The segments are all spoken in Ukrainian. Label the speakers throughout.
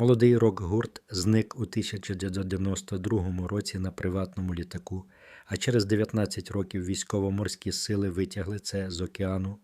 Speaker 1: Молодий рок-гурт зник у 1992 році на приватному літаку, а через 19 років військово-морські сили витягли це з океану.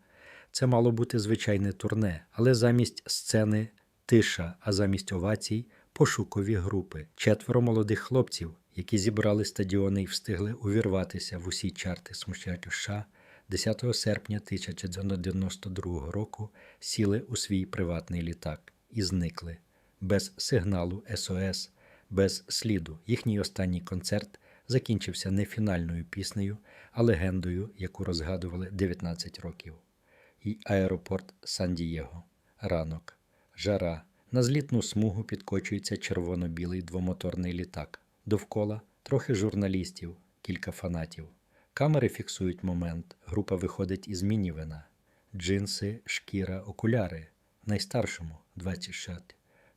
Speaker 1: Це мало бути звичайне турне, але замість сцени тиша, а замість овацій пошукові групи. Четверо молодих хлопців, які зібрали стадіони і встигли увірватися в усі чарти смущать США, 10 серпня 1992 року сіли у свій приватний літак і зникли без сигналу СОС, без сліду. Їхній останній концерт закінчився не фінальною піснею, а легендою, яку розгадували 19 років. І аеропорт Сан-Дієго. Ранок. Жара. На злітну смугу підкочується червоно-білий двомоторний літак. Довкола трохи журналістів, кілька фанатів. Камери фіксують момент. Група виходить із мінівена. Джинси, шкіра, окуляри. Найстаршому 26.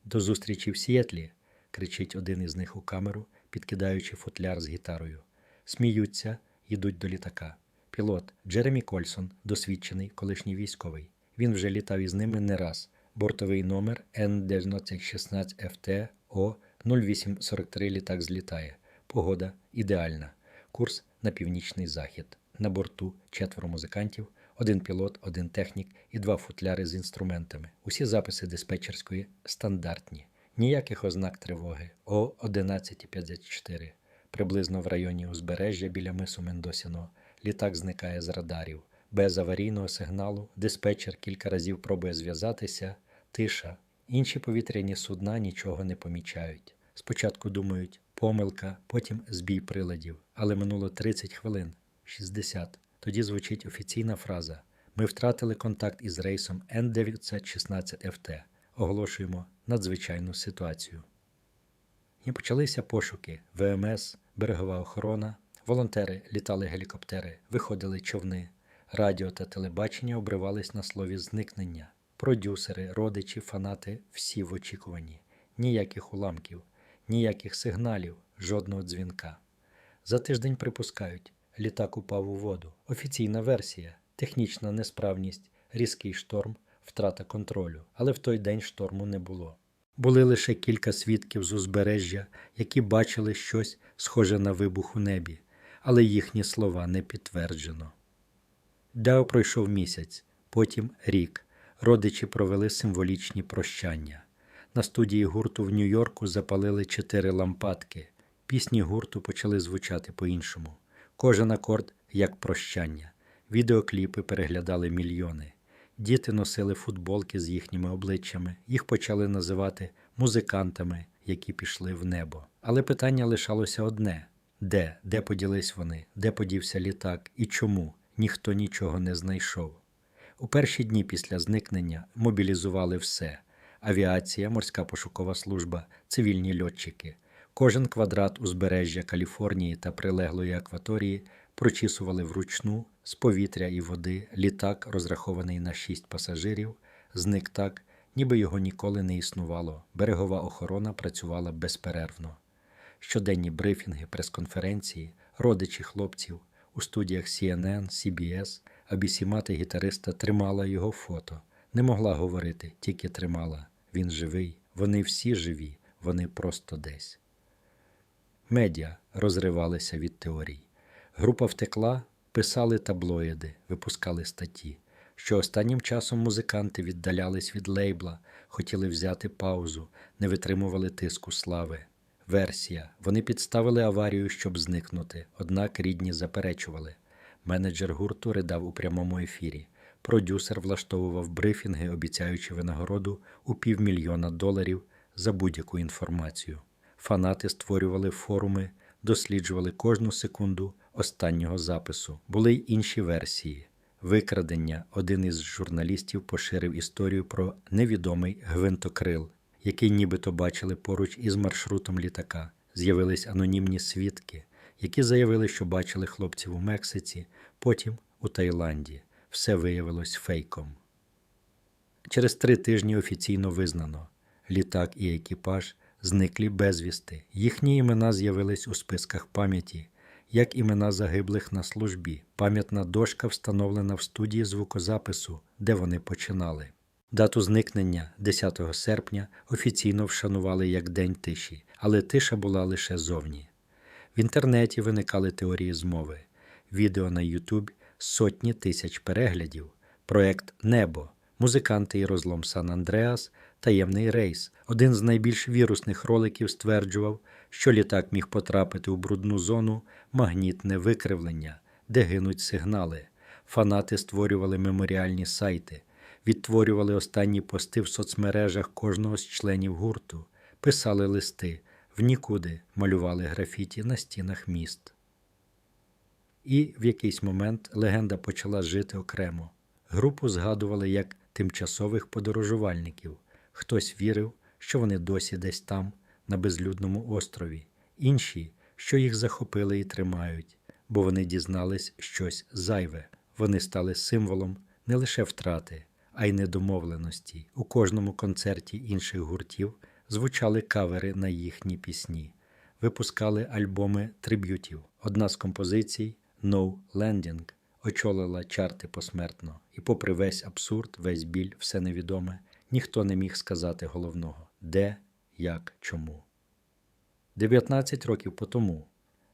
Speaker 1: До зустрічі в Сіетлі, кричить один із них у камеру, підкидаючи футляр з гітарою. Сміються, йдуть до літака. Пілот Джеремі Кольсон, досвідчений колишній військовий. Він вже літав із ними не раз. Бортовий номер N1916FT О 0843 літак злітає. Погода ідеальна. Курс на північний захід. На борту четверо музикантів, один пілот, один технік і два футляри з інструментами. Усі записи диспетчерської стандартні. Ніяких ознак тривоги. О 11.54. Приблизно в районі узбережжя біля мису Мендосіно. Літак зникає з радарів. Без аварійного сигналу диспетчер кілька разів пробує зв'язатися. Тиша. Інші повітряні судна нічого не помічають. Спочатку думають помилка, потім збій приладів. Але минуло 30 хвилин, 60. Тоді звучить офіційна фраза: Ми втратили контакт із рейсом N916FT. Оголошуємо надзвичайну ситуацію. І почалися пошуки ВМС, берегова охорона, волонтери літали гелікоптери, виходили човни, радіо та телебачення обривались на слові зникнення. Продюсери, родичі, фанати всі в очікуванні. Ніяких уламків, ніяких сигналів, жодного дзвінка. За тиждень припускають, літак упав у воду. Офіційна версія, технічна несправність, різкий шторм, втрата контролю. Але в той день шторму не було. Були лише кілька свідків з узбережжя, які бачили щось схоже на вибух у небі, але їхні слова не підтверджено. Дао пройшов місяць, потім рік. Родичі провели символічні прощання. На студії гурту в Нью-Йорку запалили чотири лампадки. Пісні гурту почали звучати по-іншому. Кожен акорд як прощання. Відеокліпи переглядали мільйони. Діти носили футболки з їхніми обличчями. Їх почали називати музикантами, які пішли в небо. Але питання лишалося одне: де, де поділись вони, де подівся літак і чому ніхто нічого не знайшов. У перші дні після зникнення мобілізували все: авіація, морська пошукова служба, цивільні льотчики. Кожен квадрат узбережжя Каліфорнії та прилеглої акваторії прочісували вручну з повітря і води. Літак, розрахований на шість пасажирів, зник так, ніби його ніколи не існувало. Берегова охорона працювала безперервно. Щоденні брифінги, прес-конференції, родичі хлопців у студіях CNN, CBS, ABC мати гітариста тримала його фото. Не могла говорити, тільки тримала. Він живий, вони всі живі, вони просто десь. Медіа розривалися від теорій. Група втекла, писали таблоїди, випускали статті. Що останнім часом музиканти віддалялись від лейбла, хотіли взяти паузу, не витримували тиску слави. Версія. Вони підставили аварію, щоб зникнути, однак рідні заперечували. Менеджер гурту ридав у прямому ефірі. Продюсер влаштовував брифінги, обіцяючи винагороду у півмільйона доларів за будь-яку інформацію. Фанати створювали форуми, досліджували кожну секунду останнього запису. Були й інші версії. Викрадення один із журналістів поширив історію про невідомий гвинтокрил, який нібито бачили поруч із маршрутом літака. З'явились анонімні свідки, які заявили, що бачили хлопців у Мексиці, потім у Таїланді. Все виявилось фейком. Через три тижні офіційно визнано літак і екіпаж зниклі безвісти. Їхні імена з'явились у списках пам'яті, як імена загиблих на службі. Пам'ятна дошка встановлена в студії звукозапису, де вони починали. Дату зникнення 10 серпня офіційно вшанували як День тиші, але тиша була лише зовні. В інтернеті виникали теорії змови, відео на YouTube сотні тисяч переглядів, проект Небо, музиканти і розлом Сан Андреас, таємний рейс. Один з найбільш вірусних роликів стверджував, що літак міг потрапити у брудну зону магнітне викривлення, де гинуть сигнали. Фанати створювали меморіальні сайти, відтворювали останні пости в соцмережах кожного з членів гурту, писали листи, в нікуди малювали графіті на стінах міст. І в якийсь момент легенда почала жити окремо. Групу згадували як тимчасових подорожувальників. Хтось вірив, що вони досі десь там, на безлюдному острові, інші, що їх захопили і тримають, бо вони дізнались щось зайве. Вони стали символом не лише втрати, а й недомовленості. У кожному концерті інших гуртів звучали кавери на їхні пісні, випускали альбоми триб'ютів. Одна з композицій No Landing очолила чарти посмертно, і, попри весь абсурд, весь біль, все невідоме, ніхто не міг сказати головного де, як, чому. 19 років по тому,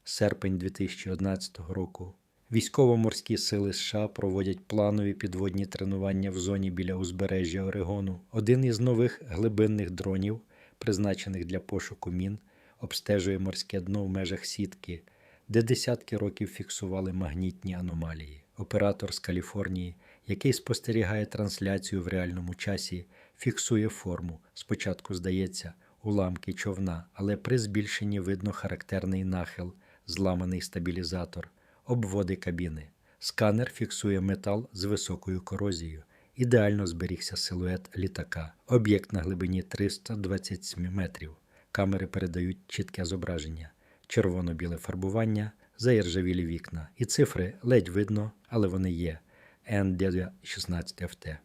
Speaker 1: серпень 2011 року, військово-морські сили США проводять планові підводні тренування в зоні біля узбережжя Орегону. Один із нових глибинних дронів, призначених для пошуку мін, обстежує морське дно в межах сітки, де десятки років фіксували магнітні аномалії. Оператор з Каліфорнії, який спостерігає трансляцію в реальному часі, фіксує форму. Спочатку здається, уламки човна, але при збільшенні видно характерний нахил, зламаний стабілізатор, обводи кабіни. Сканер фіксує метал з високою корозією. Ідеально зберігся силует літака, об'єкт на глибині 327 метрів. Камери передають чітке зображення, червоно-біле фарбування, заіржавілі вікна. І цифри ледь видно, але вони є. Н-16ФТ.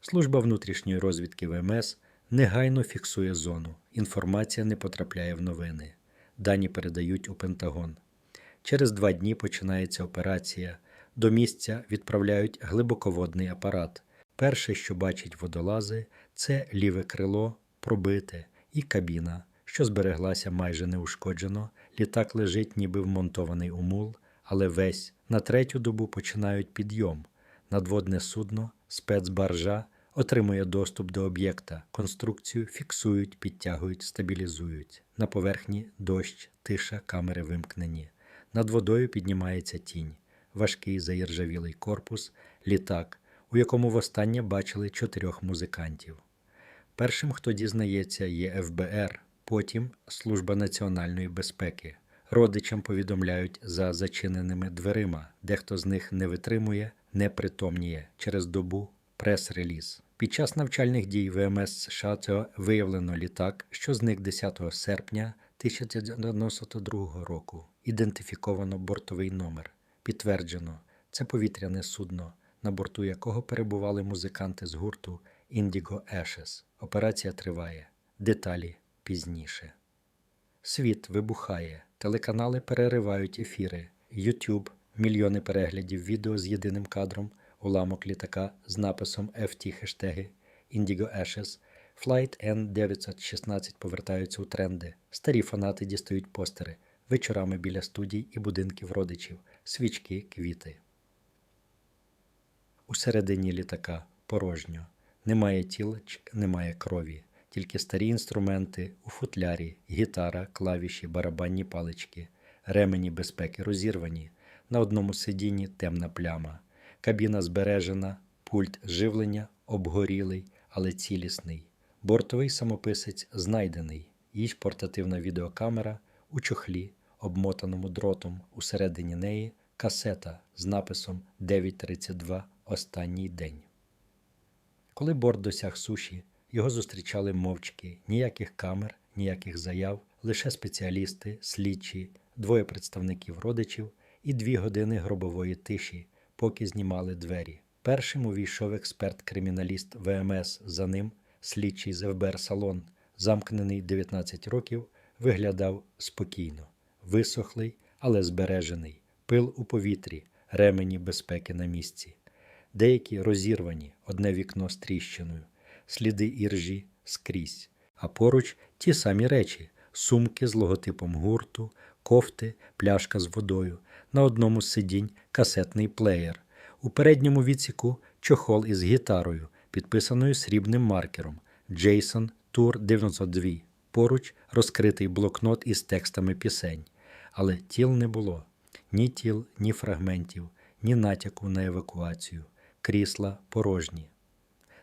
Speaker 1: Служба внутрішньої розвідки ВМС негайно фіксує зону. Інформація не потрапляє в новини. Дані передають у Пентагон. Через два дні починається операція. До місця відправляють глибоководний апарат. Перше, що бачать водолази, це ліве крило, пробите і кабіна, що збереглася майже неушкоджено. Літак лежить, ніби вмонтований у мул, але весь на третю добу починають підйом. Надводне судно, спецбаржа отримує доступ до об'єкта, конструкцію фіксують, підтягують, стабілізують. На поверхні дощ, тиша, камери вимкнені. Над водою піднімається тінь, важкий заіржавілий корпус, літак, у якому востаннє бачили чотирьох музикантів. Першим, хто дізнається, є ФБР, потім Служба національної безпеки. Родичам повідомляють за зачиненими дверима, дехто з них не витримує, не притомніє через добу прес-реліз. Під час навчальних дій ВМС США виявлено літак, що зник 10 серпня 1992 року. Ідентифіковано бортовий номер. Підтверджено, це повітряне судно, на борту якого перебували музиканти з гурту Indigo Ashes. Операція триває. Деталі пізніше. Світ вибухає, телеканали переривають ефіри, YouTube, мільйони переглядів відео з єдиним кадром, уламок літака з написом FT хештеги Indigo Ashes, Flight N916 повертаються у тренди. Старі фанати дістають постери вечорами біля студій і будинків родичів, свічки, квіти. Усередині літака порожньо. Немає тілочок, немає крові, тільки старі інструменти у футлярі, гітара, клавіші, барабанні палички, ремені безпеки розірвані. На одному сидінні темна пляма, кабіна збережена, пульт живлення обгорілий, але цілісний. Бортовий самописець знайдений, її портативна відеокамера у чохлі, обмотаному дротом, усередині неї касета з написом 932 Останній день. Коли борт досяг суші, його зустрічали мовчки, ніяких камер, ніяких заяв, лише спеціалісти, слідчі, двоє представників родичів і дві години гробової тиші, поки знімали двері. Першим увійшов експерт-криміналіст ВМС, за ним слідчий з ФБР Салон, замкнений 19 років, виглядав спокійно, висохлий, але збережений, пил у повітрі, ремені безпеки на місці. деякі розірвані, одне вікно з тріщиною, сліди іржі скрізь, а поруч ті самі речі: сумки з логотипом гурту, кофти, пляшка з водою, на одному з сидінь касетний плеєр, у передньому відсіку чохол із гітарою, підписаною срібним маркером Jason Tour 92. Поруч розкритий блокнот із текстами пісень, але тіл не було ні тіл, ні фрагментів, ні натяку на евакуацію, крісла порожні.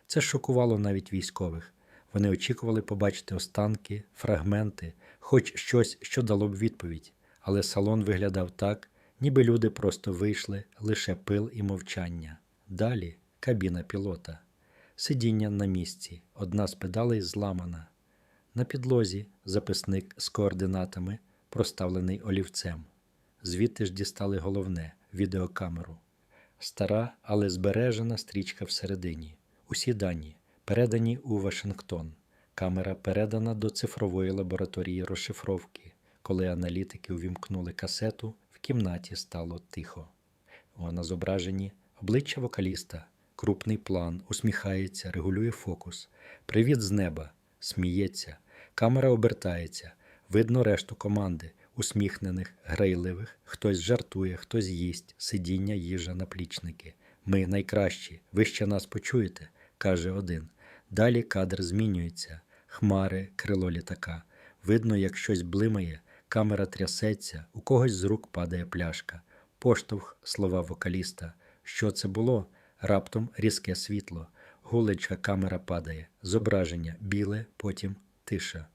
Speaker 1: Це шокувало навіть військових. Вони очікували побачити останки, фрагменти, хоч щось, що дало б відповідь, але салон виглядав так, ніби люди просто вийшли, лише пил і мовчання. Далі кабіна пілота, сидіння на місці, одна з педалей зламана. На підлозі записник з координатами, проставлений олівцем. Звідти ж дістали головне відеокамеру. Стара, але збережена стрічка всередині. Усі дані передані у Вашингтон. Камера передана до цифрової лабораторії розшифровки. Коли аналітики увімкнули касету, кімнаті стало тихо. О, на зображенні обличчя вокаліста, крупний план, усміхається, регулює фокус. Привіт з неба, сміється. Камера обертається. Видно решту команди, усміхнених, грайливих. Хтось жартує, хтось їсть, сидіння, їжа, наплічники. Ми найкращі, ви ще нас почуєте, каже один. Далі кадр змінюється. Хмари, крило літака. Видно, як щось блимає, камера трясеться, у когось з рук падає пляшка. Поштовх слова вокаліста. Що це було? Раптом різке світло. Гулечка камера падає. Зображення біле, потім тиша.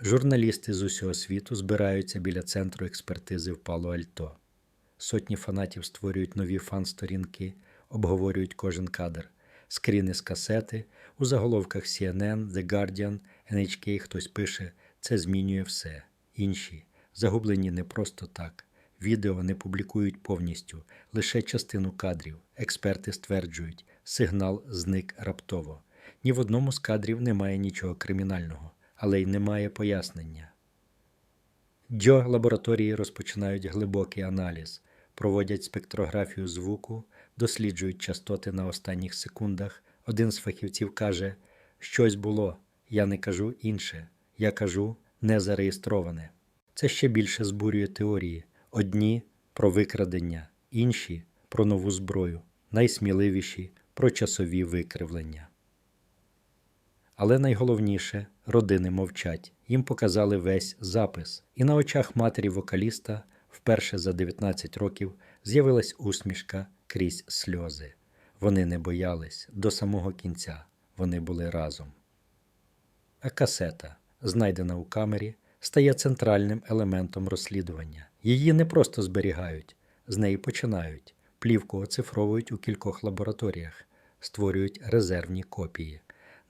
Speaker 1: Журналісти з усього світу збираються біля центру експертизи в Пало-Альто. Сотні фанатів створюють нові фан-сторінки, обговорюють кожен кадр, скріни з касети, у заголовках CNN, The Guardian, NHK хтось пише це змінює все. Інші загублені не просто так. Відео не публікують повністю, лише частину кадрів. Експерти стверджують, сигнал зник раптово. Ні в одному з кадрів немає нічого кримінального, але й немає пояснення. Джо лабораторії розпочинають глибокий аналіз, проводять спектрографію звуку, досліджують частоти на останніх секундах. Один з фахівців каже, щось було, я не кажу інше, я кажу не зареєстроване. Це ще більше збурює теорії. Одні про викрадення, інші про нову зброю, найсміливіші про часові викривлення. Але найголовніше родини мовчать. Їм показали весь запис, і на очах матері вокаліста вперше за 19 років з'явилась усмішка крізь сльози. Вони не боялись до самого кінця, вони були разом. А касета, знайдена у камері, стає центральним елементом розслідування. Її не просто зберігають, з неї починають. Плівку оцифровують у кількох лабораторіях, створюють резервні копії.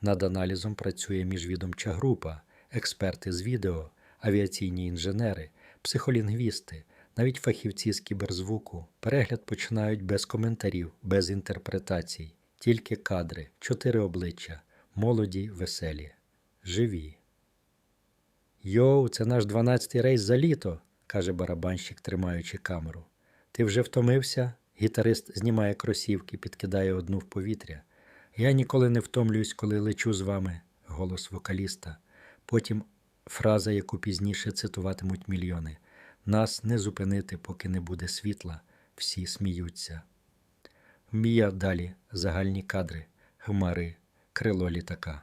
Speaker 1: Над аналізом працює міжвідомча група, експерти з відео, авіаційні інженери, психолінгвісти, навіть фахівці з кіберзвуку. Перегляд починають без коментарів, без інтерпретацій, тільки кадри, чотири обличчя, молоді, веселі, живі. Йоу, це наш дванадцятий рейс за літо, каже барабанщик, тримаючи камеру. Ти вже втомився? Гітарист знімає кросівки, підкидає одну в повітря. Я ніколи не втомлююсь, коли лечу з вами, голос вокаліста. Потім фраза, яку пізніше цитуватимуть мільйони. Нас не зупинити, поки не буде світла. Всі сміються. Мія далі загальні кадри, хмари, крило літака.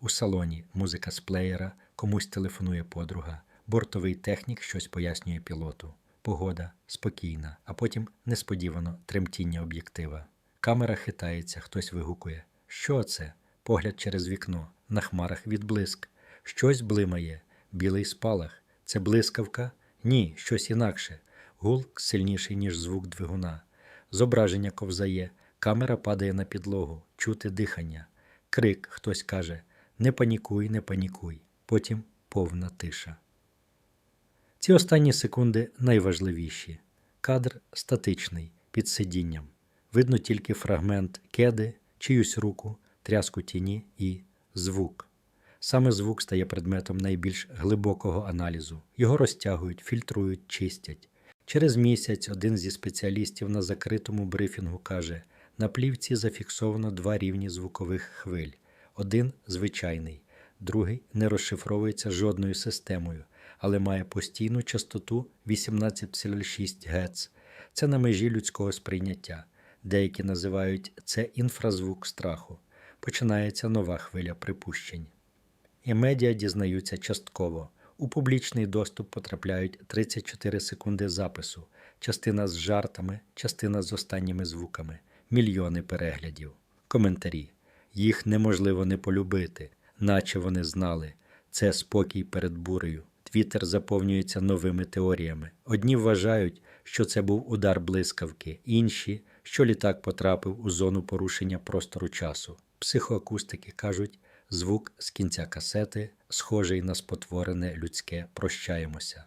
Speaker 1: У салоні музика з плеєра, комусь телефонує подруга, бортовий технік щось пояснює пілоту. Погода спокійна, а потім несподівано тремтіння об'єктива. Камера хитається, хтось вигукує. Що це? Погляд через вікно, на хмарах відблиск. Щось блимає, білий спалах. Це блискавка? Ні, щось інакше. Гул сильніший, ніж звук двигуна. Зображення ковзає, камера падає на підлогу, чути дихання. Крик, хтось каже: Не панікуй, не панікуй. Потім повна тиша. Ці останні секунди найважливіші. Кадр статичний, під сидінням. Видно тільки фрагмент кеди, чиюсь руку, тряску тіні і звук. Саме звук стає предметом найбільш глибокого аналізу. Його розтягують, фільтрують, чистять. Через місяць один зі спеціалістів на закритому брифінгу каже: на плівці зафіксовано два рівні звукових хвиль: один звичайний, другий не розшифровується жодною системою, але має постійну частоту 18,6 Гц. Це на межі людського сприйняття. Деякі називають це інфразвук страху. Починається нова хвиля припущень. І медіа дізнаються частково. У публічний доступ потрапляють 34 секунди запису, частина з жартами, частина з останніми звуками, мільйони переглядів. Коментарі. Їх неможливо не полюбити, наче вони знали. Це спокій перед бурею. Твіттер заповнюється новими теоріями. Одні вважають, що це був удар блискавки, інші, що літак потрапив у зону порушення простору часу. Психоакустики кажуть, звук з кінця касети схожий на спотворене людське прощаємося.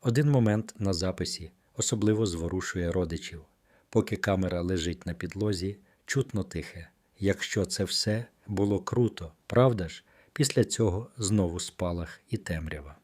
Speaker 1: Один момент на записі особливо зворушує родичів. Поки камера лежить на підлозі, чутно тихе. Якщо це все було круто, правда ж? Після цього знову спалах і темрява.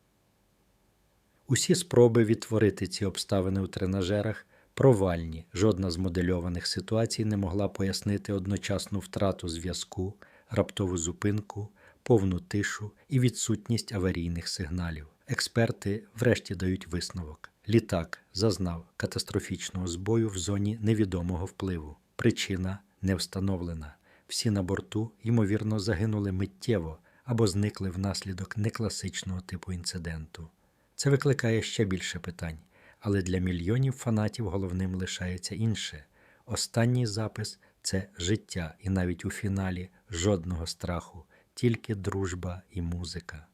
Speaker 1: Усі спроби відтворити ці обставини у тренажерах провальні. Жодна з модельованих ситуацій не могла пояснити одночасну втрату зв'язку, раптову зупинку, повну тишу і відсутність аварійних сигналів. Експерти врешті дають висновок. Літак зазнав катастрофічного збою в зоні невідомого впливу. Причина не встановлена. Всі на борту, ймовірно, загинули миттєво або зникли внаслідок некласичного типу інциденту. Це викликає ще більше питань, але для мільйонів фанатів головним лишається інше. Останній запис це життя, і навіть у фіналі жодного страху, тільки дружба і музика.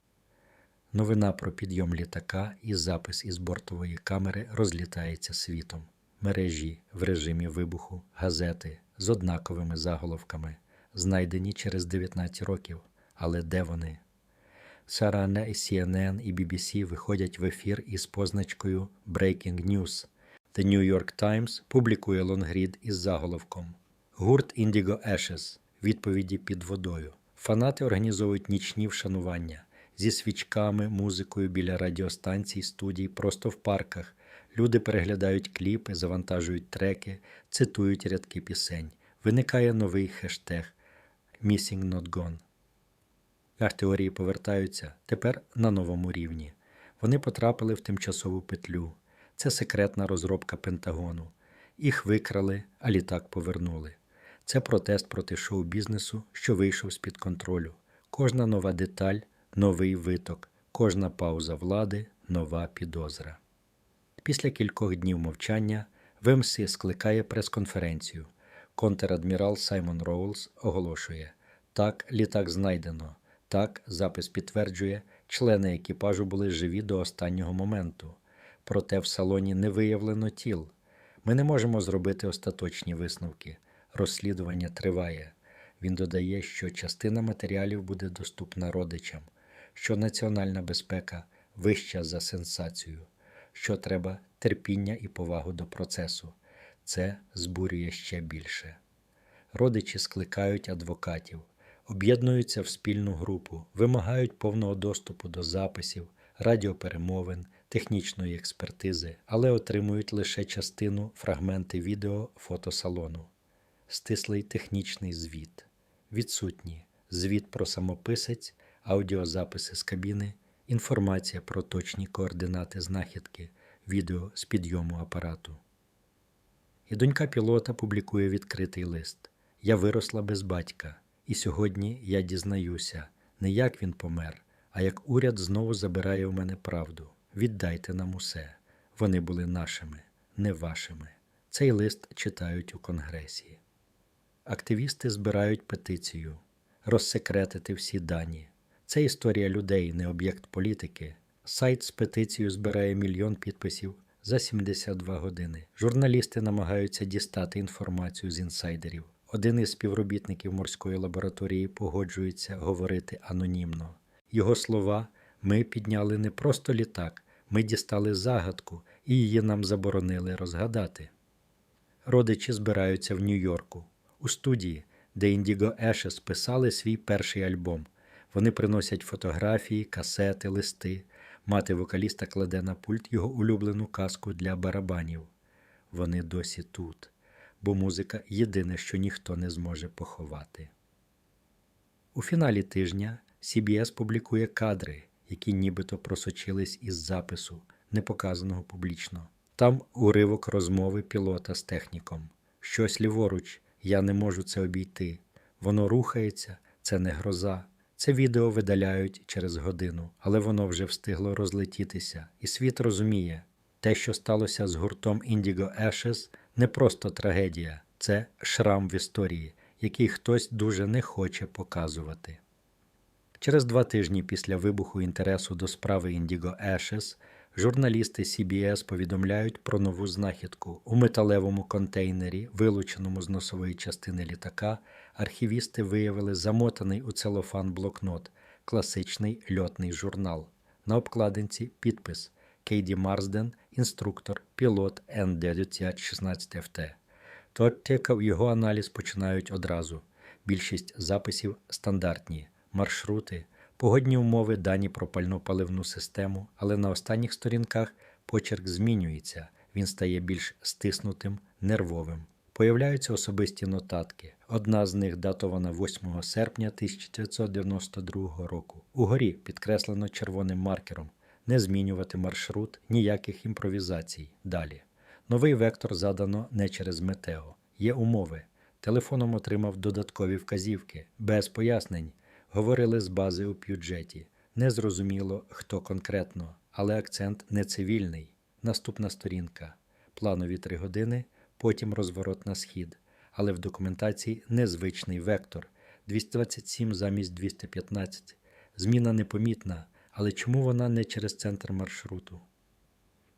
Speaker 1: Новина про підйом літака і запис із бортової камери розлітається світом. Мережі в режимі вибуху, газети з однаковими заголовками, знайдені через 19 років. Але де вони? Сарана, CNN і BBC виходять в ефір із позначкою Breaking News. The New York Times публікує лонгрід із заголовком Гурт Indigo Ashes. Відповіді під водою. Фанати організовують нічні вшанування зі свічками, музикою біля радіостанцій, студій, просто в парках. Люди переглядають кліпи, завантажують треки, цитують рядки пісень. Виникає новий хештег Missing Not Gone. Арт-теорії повертаються тепер на новому рівні. Вони потрапили в тимчасову петлю. Це секретна розробка Пентагону. Їх викрали, а літак повернули. Це протест проти шоу-бізнесу, що вийшов з-під контролю. Кожна нова деталь новий виток, кожна пауза влади нова підозра. Після кількох днів мовчання ВМС скликає прес-конференцію. Контрадмірал Саймон Роулс оголошує: так, літак знайдено. Так, запис підтверджує, члени екіпажу були живі до останнього моменту. Проте в салоні не виявлено тіл. Ми не можемо зробити остаточні висновки. Розслідування триває. Він додає, що частина матеріалів буде доступна родичам, що національна безпека вища за сенсацію, що треба терпіння і повагу до процесу. Це збурює ще більше. Родичі скликають адвокатів об'єднуються в спільну групу, вимагають повного доступу до записів, радіоперемовин, технічної експертизи, але отримують лише частину фрагменти відео фотосалону, стислий технічний звіт, відсутні звіт про самописець, аудіозаписи з кабіни, інформація про точні координати знахідки, відео з підйому апарату. І донька пілота публікує відкритий лист. Я виросла без батька. І сьогодні я дізнаюся, не як він помер, а як уряд знову забирає у мене правду. Віддайте нам усе. Вони були нашими, не вашими. Цей лист читають у Конгресі. Активісти збирають петицію, розсекретити всі дані. Це історія людей, не об'єкт політики. Сайт з петицією збирає мільйон підписів за 72 години. Журналісти намагаються дістати інформацію з інсайдерів. Один із співробітників морської лабораторії погоджується говорити анонімно. Його слова ми підняли не просто літак, ми дістали загадку і її нам заборонили розгадати. Родичі збираються в Нью-Йорку, у студії, де Індіго Ashes писали свій перший альбом. Вони приносять фотографії, касети, листи. Мати вокаліста кладе на пульт його улюблену казку для барабанів. Вони досі тут, бо музика єдине, що ніхто не зможе поховати. У фіналі тижня CBS публікує кадри, які нібито просочились із запису, не показаного публічно. Там уривок розмови пілота з техніком. Щось ліворуч, я не можу це обійти. Воно рухається, це не гроза. Це відео видаляють через годину, але воно вже встигло розлетітися, і світ розуміє, те, що сталося з гуртом Indigo Ashes, не просто трагедія, це шрам в історії, який хтось дуже не хоче показувати. Через два тижні після вибуху інтересу до справи Indigo Ashes журналісти CBS повідомляють про нову знахідку. У металевому контейнері, вилученому з носової частини літака, архівісти виявили замотаний у целофан блокнот, класичний льотний журнал. На обкладинці підпис Кейді Марсден, інструктор, пілот Н-916 ФТ. Тоттека його аналіз починають одразу. Більшість записів стандартні, маршрути, погодні умови, дані про пально-паливну систему, але на останніх сторінках почерк змінюється, він стає більш стиснутим, нервовим. Появляються особисті нотатки. Одна з них датована 8 серпня 1992 року. Угорі підкреслено червоним маркером не змінювати маршрут, ніяких імпровізацій. Далі. Новий вектор задано не через метео. Є умови. Телефоном отримав додаткові вказівки, без пояснень. Говорили з бази у бюджеті. Не зрозуміло, хто конкретно, але акцент не цивільний. Наступна сторінка. Планові три години, потім розворот на схід. Але в документації незвичний вектор 227 замість 215. Зміна непомітна, але чому вона не через центр маршруту?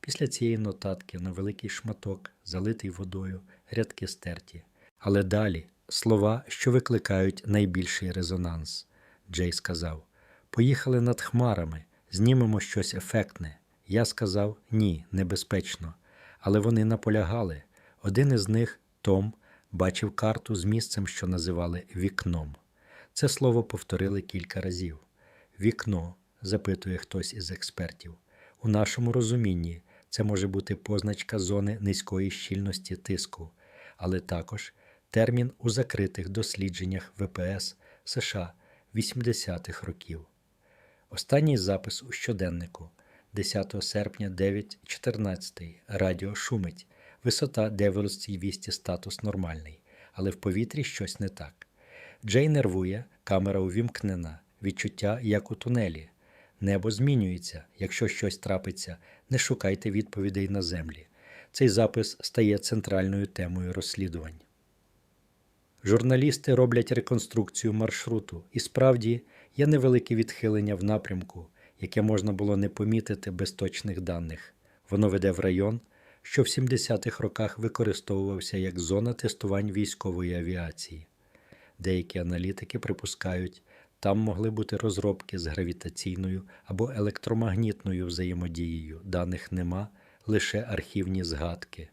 Speaker 1: Після цієї нотатки на великий шматок, залитий водою, рядки стерті. Але далі слова, що викликають найбільший резонанс. Джей сказав: Поїхали над хмарами, знімемо щось ефектне. Я сказав ні, небезпечно. Але вони наполягали. Один із них, Том, бачив карту з місцем, що називали вікном. Це слово повторили кілька разів. Вікно, запитує хтось із експертів. У нашому розумінні це може бути позначка зони низької щільності тиску, але також термін у закритих дослідженнях ВПС США 80-х років. Останній запис у щоденнику 10 серпня 9.14. Радіо шумить. Висота Девелсці 200 статус нормальний, але в повітрі щось не так. Джей нервує, камера увімкнена, відчуття як у тунелі. Небо змінюється. Якщо щось трапиться, не шукайте відповідей на землі. Цей запис стає центральною темою розслідувань. Журналісти роблять реконструкцію маршруту, і справді є невелике відхилення в напрямку, яке можна було не помітити без точних даних. Воно веде в район, що в 70-х роках використовувався як зона тестувань військової авіації. Деякі аналітики припускають, там могли бути розробки з гравітаційною або електромагнітною взаємодією. Даних нема, лише архівні згадки.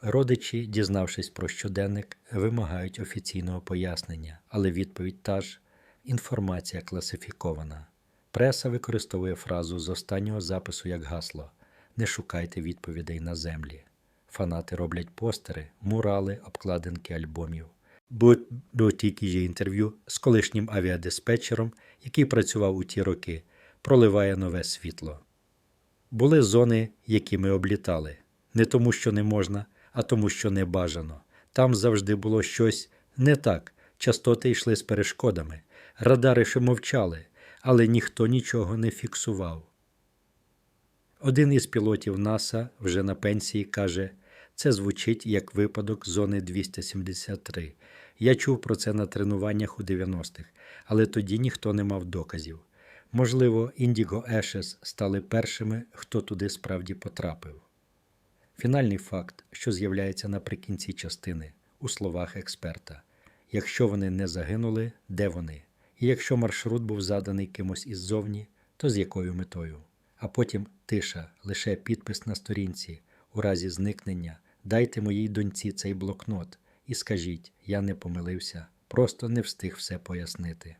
Speaker 1: Родичі, дізнавшись про щоденник, вимагають офіційного пояснення, але відповідь та ж інформація класифікована. Преса використовує фразу з останнього запису як гасло Не шукайте відповідей на землі. Фанати роблять постери, мурали, обкладинки альбомів. Було тільки є інтерв'ю з колишнім авіадиспетчером, який працював у ті роки, проливає нове світло. Були зони, які ми облітали, не тому, що не можна, а тому, що не бажано. Там завжди було щось не так. Частоти йшли з перешкодами, радари ще мовчали, але ніхто нічого не фіксував. Один із пілотів НАСА вже на пенсії каже, це звучить як випадок зони 273. Я чув про це на тренуваннях у 90-х, але тоді ніхто не мав доказів. Можливо, Індіго Ешес стали першими, хто туди справді потрапив. Фінальний факт, що з'являється наприкінці частини, у словах експерта: якщо вони не загинули, де вони? І якщо маршрут був заданий кимось іззовні, то з якою метою? А потім тиша, лише підпис на сторінці, у разі зникнення, дайте моїй доньці цей блокнот і скажіть, я не помилився, просто не встиг все пояснити.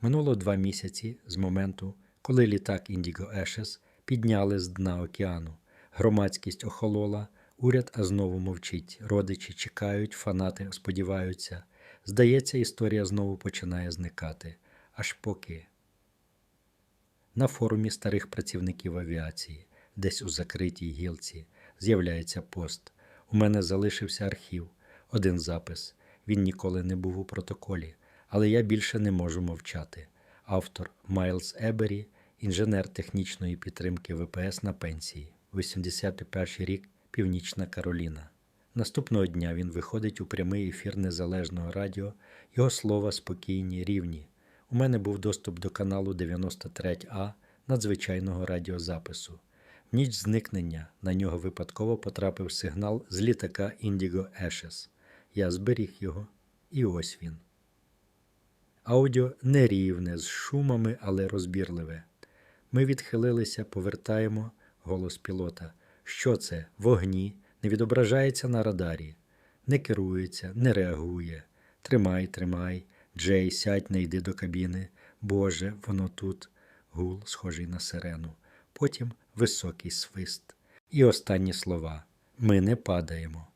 Speaker 1: Минуло два місяці з моменту, коли літак Indigo Ashes підняли з дна океану. Громадськість охолола, уряд а знову мовчить. Родичі чекають, фанати сподіваються. Здається, історія знову починає зникати. Аж поки. На форумі старих працівників авіації, десь у закритій гілці, з'являється пост. У мене залишився архів, один запис. Він ніколи не був у протоколі, але я більше не можу мовчати. Автор Майлз Ебері, інженер технічної підтримки ВПС на пенсії, 81 рік, Північна Кароліна. Наступного дня він виходить у прямий ефір незалежного радіо. Його слова спокійні, рівні. У мене був доступ до каналу 93А надзвичайного радіозапису. В ніч зникнення на нього випадково потрапив сигнал з літака Indigo Ashes. Я зберіг його, і ось він. Аудіо нерівне, з шумами, але розбірливе. Ми відхилилися, повертаємо голос пілота. Що це? Вогні, не відображається на радарі, не керується, не реагує. Тримай, тримай. Джей, сядь, не йди до кабіни. Боже, воно тут. Гул, схожий на сирену. Потім високий свист. І останні слова: Ми не падаємо.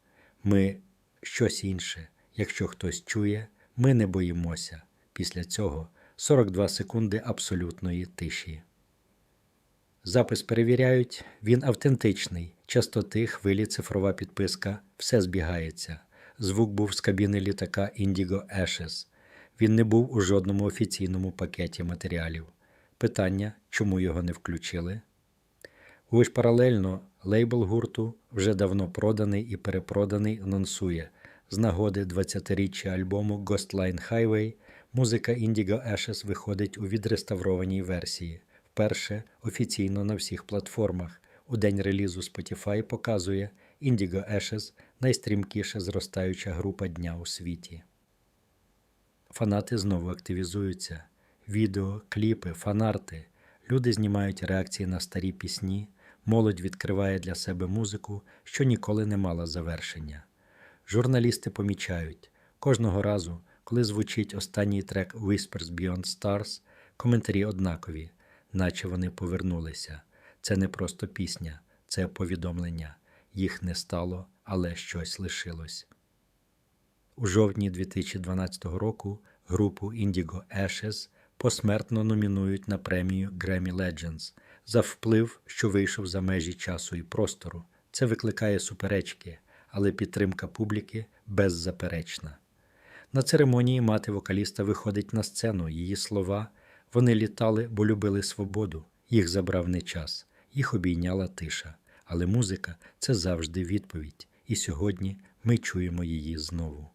Speaker 1: Ми щось інше. Якщо хтось чує, ми не боїмося. Після цього 42 секунди абсолютної тиші. Запис перевіряють, він автентичний. Частоти, хвилі, цифрова підписка, все збігається. Звук був з кабіни літака Indigo Ashes. Він не був у жодному офіційному пакеті матеріалів. Питання, чому його не включили? Ось паралельно лейбл гурту вже давно проданий і перепроданий анонсує. З нагоди 20-річчя альбому Ghostline Highway музика Indigo Ashes виходить у відреставрованій версії. Вперше офіційно на всіх платформах. У день релізу Spotify показує Indigo Ashes найстрімкіша зростаюча група дня у світі. Фанати знову активізуються. Відео, кліпи, фанарти. Люди знімають реакції на старі пісні, молодь відкриває для себе музику, що ніколи не мала завершення. Журналісти помічають, кожного разу, коли звучить останній трек Whispers Beyond Stars, коментарі однакові, наче вони повернулися. Це не просто пісня, це повідомлення. Їх не стало, але щось лишилось. У жовтні 2012 року групу Indigo Ashes посмертно номінують на премію Grammy Legends за вплив, що вийшов за межі часу і простору. Це викликає суперечки, але підтримка публіки беззаперечна. На церемонії мати вокаліста виходить на сцену. Її слова вони літали, бо любили свободу. Їх забрав не час, їх обійняла тиша. Але музика це завжди відповідь, і сьогодні ми чуємо її знову.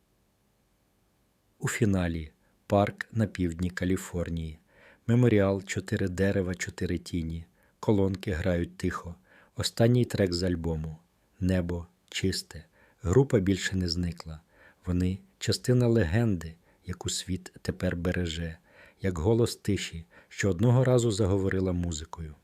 Speaker 1: У фіналі парк на півдні Каліфорнії, меморіал Чотири дерева, чотири тіні, колонки грають тихо. Останній трек з альбому Небо чисте. Група більше не зникла. Вони частина легенди, яку світ тепер береже, як голос тиші, що одного разу заговорила музикою.